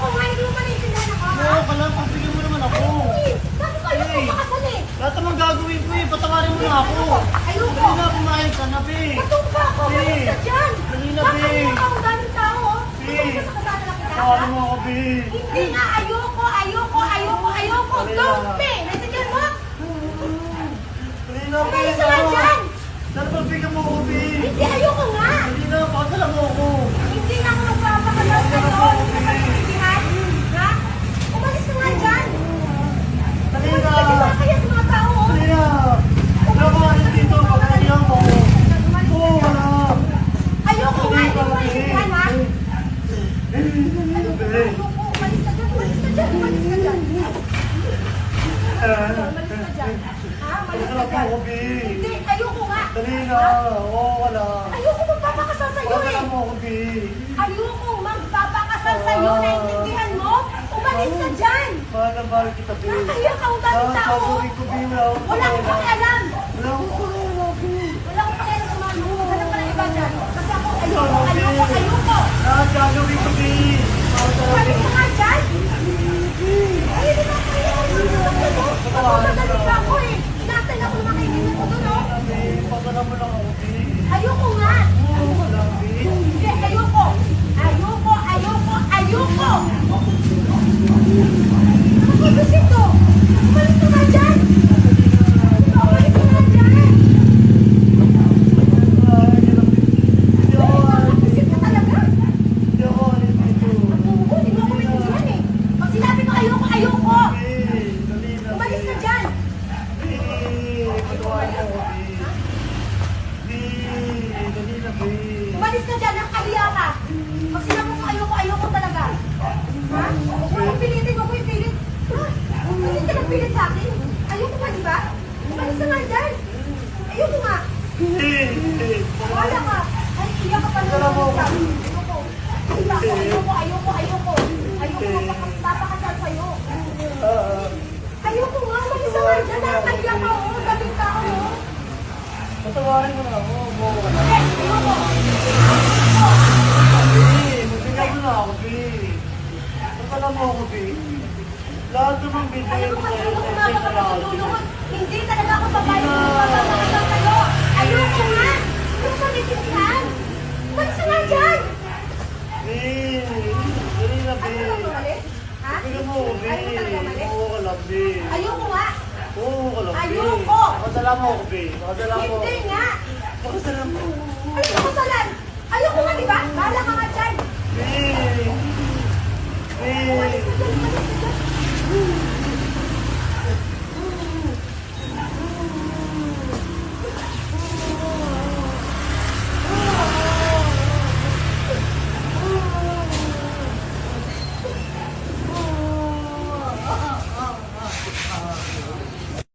kung may hindi mo maintindihan ako, ha? Oo, ka lang. Pagbigyan mo naman ako. Uy, sabi ko, ayoko hey. makasal eh. Lahat naman gagawin ko eh. Patawarin mo na ako. Ayoko. Hindi na kumain ka na, be. Patong ka ako. Malis ka dyan. Dali na, be. Kakain mo ang daming tao. Oh? Patong ka sa kasama na kita. Patawarin mo ako, be. Hindi nga. Ayoko, ayoko, ayoko, ayoko. Don't, be. Umalis ka dyan. Ha? Pakasala mo dyan. Hindi. Ayoko nga. Dali na. Oo, wala. Ayoko magpapakasal sa'yo eh. mo ako, be. Ayoko magpapakasal sa'yo. Naiintindihan mo? Umalis ka dyan. Mahal na mahal kita, be. Nakakahiya ka. Ang daming tao. Sasabihin ko, be. Wala akong Wala pakialam. Wala akong pakialam. Wala akong pakialam sa mga mo. Ka ng iba. Kasi ako, ayoko, ayoko, ayoko. Lahat gagawin ko. Mahal na, Umalis ka nga dyan. Ay, hindi na ako kaya. Magpapadali pa ako eh. Inaantay na ako ng mga kaibigan ko doon, oh. Be, pakasala mo lang ako, be. Ayoko nga. Oo, wala, be. Hindi, ayoko. Ayoko, ayoko, ayoko. Ano ba ito? Umalis ka nga dyan. Umalis ka nga dyan. Hindi ako, Nakakapisit ka talaga. hindi ako, alis dito. Oo, hindi mo ako maintindihan eh. Pag sinabi ko ayoko, ayoko. Be, dali na, Umalis be. ka dyan. Be, patawarin mo ako, be. Be, dali na, be. Umalis ka dyan, nakahiya ka. Pag sinabi ko ayoko, ayoko talaga. Ha? Huwag mo pilitin, huwag mo. Ha? Hindi ka nagpilit sa akin. Ayoko pa, di ba? Umalis ka nga dyan. Ayoko nga. Wala ka. Ay, iyak ka pa naman. Mo. Ayoko. Ayoko, ayoko, ayoko, ayoko. Ayoko magpapakasal sa'yo. ah, Ayoko nga, umalis ka nga dyan. Nakakahiya ka, oh. Daming tao, oh. patawarin mo na ako. Ka na. Hindi, ayoko. Be, magbigyan mo na ako, be. Pakasala mo ako, be. Lahat naman mo sa'yo. sa matutulungan, hindi talaga ako papayag na magpapakasal sa'yo. Ayoko nga. Ano nga dyan. Be, dali na, be. Ano ba umalis? Ha? Bigyan mo mo umalis? Oo ka lang. Ayoko nga. Oo ka lang, be. Ayoko. Pakadala mo ako, be. Pakadala mo Hindi, ako.